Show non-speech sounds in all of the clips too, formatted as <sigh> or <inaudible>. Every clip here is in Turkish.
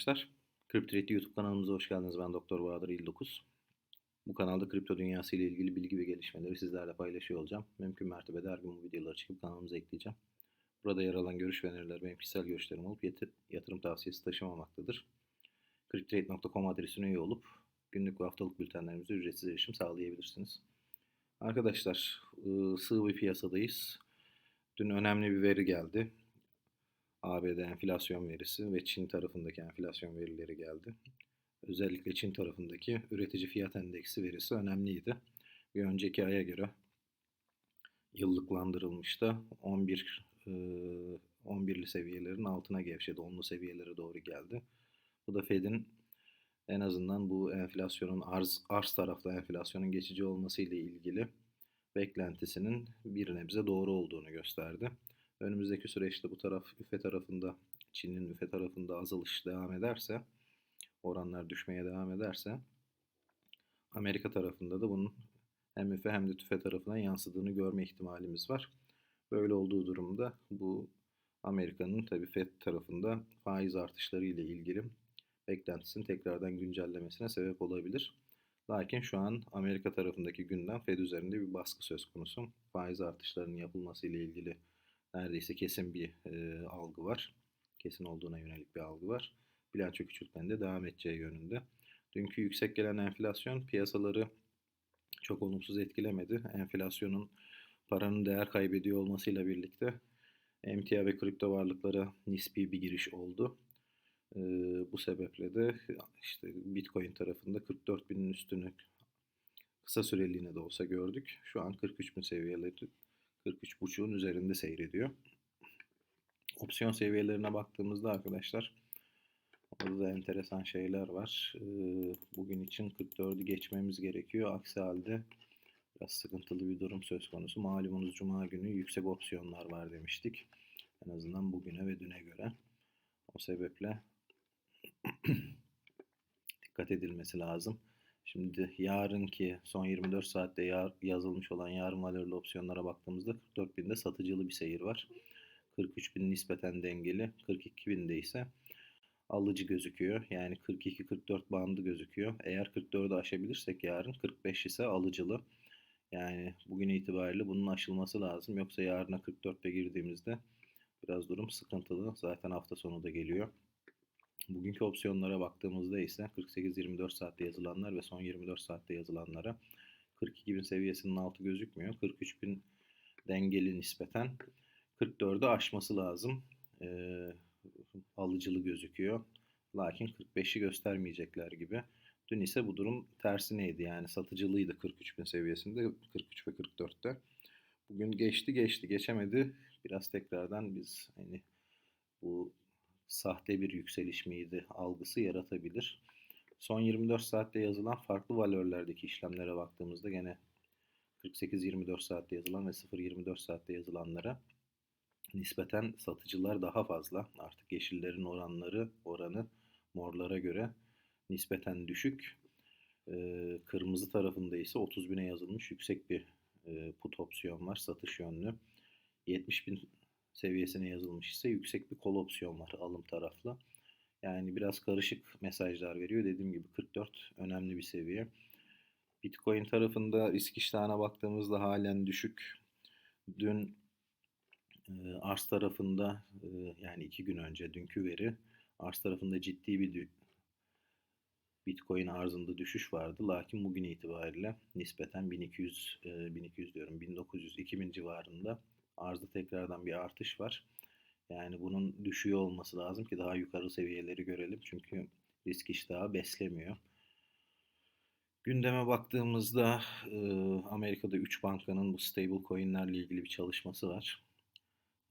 arkadaşlar. CryptoRate YouTube kanalımıza hoş geldiniz. Ben Doktor Bahadır İldokuz. Bu kanalda kripto dünyası ile ilgili bilgi ve gelişmeleri sizlerle paylaşıyor olacağım. Mümkün mertebe her gün bu videoları çıkıp kanalımıza ekleyeceğim. Burada yer alan görüş ve öneriler benim kişisel görüşlerim olup yatırım tavsiyesi taşımamaktadır. CryptoRate.com adresine üye olup günlük ve haftalık bültenlerimize ücretsiz erişim sağlayabilirsiniz. Arkadaşlar sığ bir piyasadayız. Dün önemli bir veri geldi. ABD enflasyon verisi ve Çin tarafındaki enflasyon verileri geldi. Özellikle Çin tarafındaki üretici fiyat endeksi verisi önemliydi. Bir önceki aya göre yıllıklandırılmıştı. 11 11'li seviyelerin altına gevşedi. 10'lu seviyelere doğru geldi. Bu da Fed'in en azından bu enflasyonun arz, arz tarafta enflasyonun geçici olması ile ilgili beklentisinin bir nebze doğru olduğunu gösterdi. Önümüzdeki süreçte bu taraf üfe tarafında, Çin'in üfe tarafında azalış devam ederse, oranlar düşmeye devam ederse, Amerika tarafında da bunun hem üfe hem de tüfe tarafına yansıdığını görme ihtimalimiz var. Böyle olduğu durumda bu Amerika'nın tabi FED tarafında faiz artışları ile ilgili beklentisini tekrardan güncellemesine sebep olabilir. Lakin şu an Amerika tarafındaki gündem Fed üzerinde bir baskı söz konusu. Faiz artışlarının yapılması ile ilgili neredeyse kesin bir e, algı var. Kesin olduğuna yönelik bir algı var. Bilanço küçültmenin de devam edeceği yönünde. Dünkü yüksek gelen enflasyon piyasaları çok olumsuz etkilemedi. Enflasyonun paranın değer kaybediyor olmasıyla birlikte emtia ve kripto varlıklara nispi bir giriş oldu. Ee, bu sebeple de işte Bitcoin tarafında 44 binin üstünü kısa süreliğine de olsa gördük. Şu an 43 bin seviyeleri 43.5'un üzerinde seyrediyor. Opsiyon seviyelerine baktığımızda arkadaşlar orada da enteresan şeyler var. Bugün için 44'ü geçmemiz gerekiyor. Aksi halde biraz sıkıntılı bir durum söz konusu. Malumunuz Cuma günü yüksek opsiyonlar var demiştik. En azından bugüne ve düne göre. O sebeple <clears throat> dikkat edilmesi lazım. Şimdi yarınki son 24 saatte yar, yazılmış olan yarın valörlü opsiyonlara baktığımızda 44 binde satıcılı bir seyir var. 43 bin nispeten dengeli. 42 binde ise alıcı gözüküyor. Yani 42-44 bandı gözüküyor. Eğer 44'ü aşabilirsek yarın 45 ise alıcılı. Yani bugün itibariyle bunun aşılması lazım. Yoksa yarına 44'te girdiğimizde biraz durum sıkıntılı. Zaten hafta sonu da geliyor. Bugünkü opsiyonlara baktığımızda ise 48-24 saatte yazılanlar ve son 24 saatte yazılanlara 42 bin seviyesinin altı gözükmüyor. 43 bin dengeli nispeten 44'ü aşması lazım. Ee, alıcılı gözüküyor. Lakin 45'i göstermeyecekler gibi. Dün ise bu durum tersineydi. Yani satıcılıydı 43 bin seviyesinde 43 ve 44'te. Bugün geçti geçti geçemedi. Biraz tekrardan biz hani bu sahte bir yükseliş miydi algısı yaratabilir. Son 24 saatte yazılan farklı valörlerdeki işlemlere baktığımızda gene 48-24 saatte yazılan ve 0-24 saatte yazılanlara nispeten satıcılar daha fazla. Artık yeşillerin oranları oranı morlara göre nispeten düşük. Kırmızı tarafında ise 30 bine yazılmış yüksek bir put opsiyon var satış yönlü. 70 bin seviyesine yazılmış ise yüksek bir kol opsiyon var alım taraflı. Yani biraz karışık mesajlar veriyor. Dediğim gibi 44 önemli bir seviye. Bitcoin tarafında risk iştahına baktığımızda halen düşük. Dün e, arz tarafında e, yani iki gün önce dünkü veri arz tarafında ciddi bir Bitcoin arzında düşüş vardı. Lakin bugün itibariyle nispeten 1200 e, 1200 diyorum 1900 2000 civarında arzda tekrardan bir artış var. Yani bunun düşüyor olması lazım ki daha yukarı seviyeleri görelim. Çünkü risk iştahı beslemiyor. Gündeme baktığımızda e, Amerika'da 3 bankanın bu stable coinlerle ilgili bir çalışması var.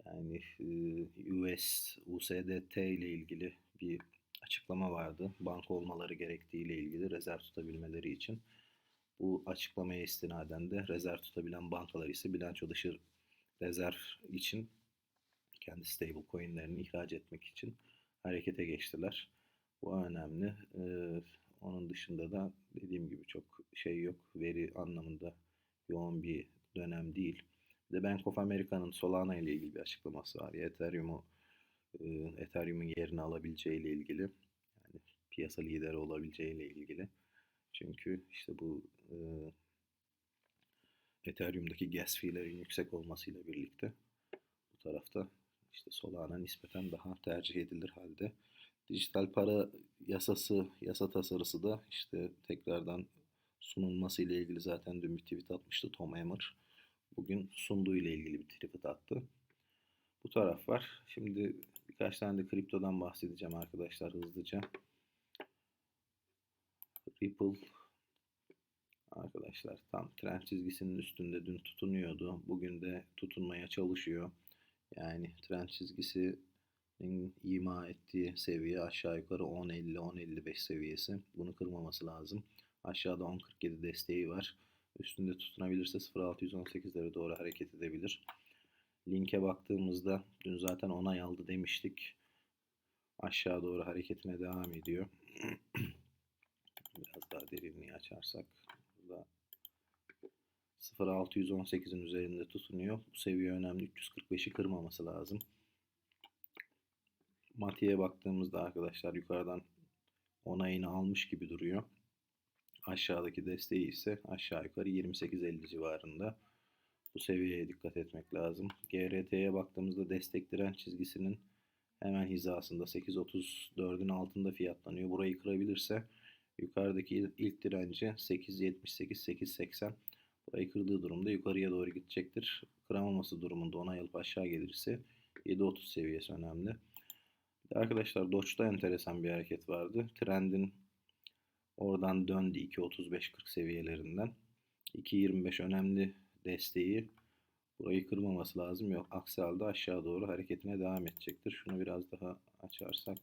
Yani e, US, USDT ile ilgili bir açıklama vardı. Banka olmaları gerektiği ile ilgili rezerv tutabilmeleri için. Bu açıklamaya istinaden de rezerv tutabilen bankalar ise bilanço dışı rezerv için kendi stable coinlerini ihraç etmek için harekete geçtiler. Bu önemli. Ee, onun dışında da dediğim gibi çok şey yok. Veri anlamında yoğun bir dönem değil. Bir de Bank of America'nın Solana ile ilgili bir açıklaması var. Ethereum'u e, Ethereum'un yerini alabileceği ile ilgili. piyasa lideri olabileceğiyle ilgili. Çünkü işte bu e, Ethereum'daki gas fee'lerin yüksek olmasıyla birlikte bu tarafta işte Solana nispeten daha tercih edilir halde. Dijital para yasası, yasa tasarısı da işte tekrardan sunulması ile ilgili zaten dün bir tweet atmıştı Tom Emmer. Bugün sunduğu ile ilgili bir tweet attı. Bu taraf var. Şimdi birkaç tane de kriptodan bahsedeceğim arkadaşlar hızlıca. Ripple arkadaşlar tam trend çizgisinin üstünde dün tutunuyordu. Bugün de tutunmaya çalışıyor. Yani trend çizgisinin ima ettiği seviye aşağı yukarı 10.50-10.55 seviyesi. Bunu kırmaması lazım. Aşağıda 10.47 desteği var. Üstünde tutunabilirse 0.618'lere doğru hareket edebilir. Linke baktığımızda dün zaten onay aldı demiştik. Aşağı doğru hareketine devam ediyor. <clears throat> Biraz daha derinliği açarsak burada 0.618'in üzerinde tutunuyor. Bu seviye önemli. 345'i kırmaması lazım. Mati'ye baktığımızda arkadaşlar yukarıdan onayını almış gibi duruyor. Aşağıdaki desteği ise aşağı yukarı 28.50 civarında. Bu seviyeye dikkat etmek lazım. GRT'ye baktığımızda destek direnç çizgisinin hemen hizasında 8.34'ün altında fiyatlanıyor. Burayı kırabilirse yukarıdaki ilk direnci 8.78-8.80 burayı kırdığı durumda yukarıya doğru gidecektir. Kıramaması durumunda onay alıp aşağı gelirse 7.30 seviyesi önemli. Arkadaşlar Doge'da enteresan bir hareket vardı. Trendin oradan döndü 2.35-40 seviyelerinden. 2.25 önemli desteği burayı kırmaması lazım. Yok aksi halde aşağı doğru hareketine devam edecektir. Şunu biraz daha açarsak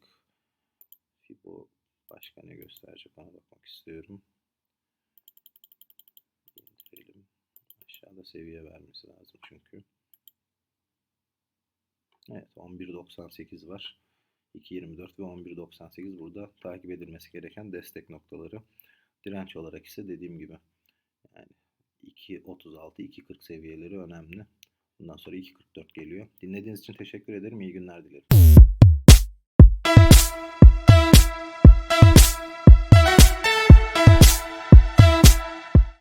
Fibo başka ne gösterecek ona bakmak istiyorum. İndirelim. Aşağıda seviye vermesi lazım çünkü. Evet 11.98 var. 2.24 ve 11.98 burada takip edilmesi gereken destek noktaları. Direnç olarak ise dediğim gibi yani 2.36, 2.40 seviyeleri önemli. Bundan sonra 2.44 geliyor. Dinlediğiniz için teşekkür ederim. İyi günler dilerim.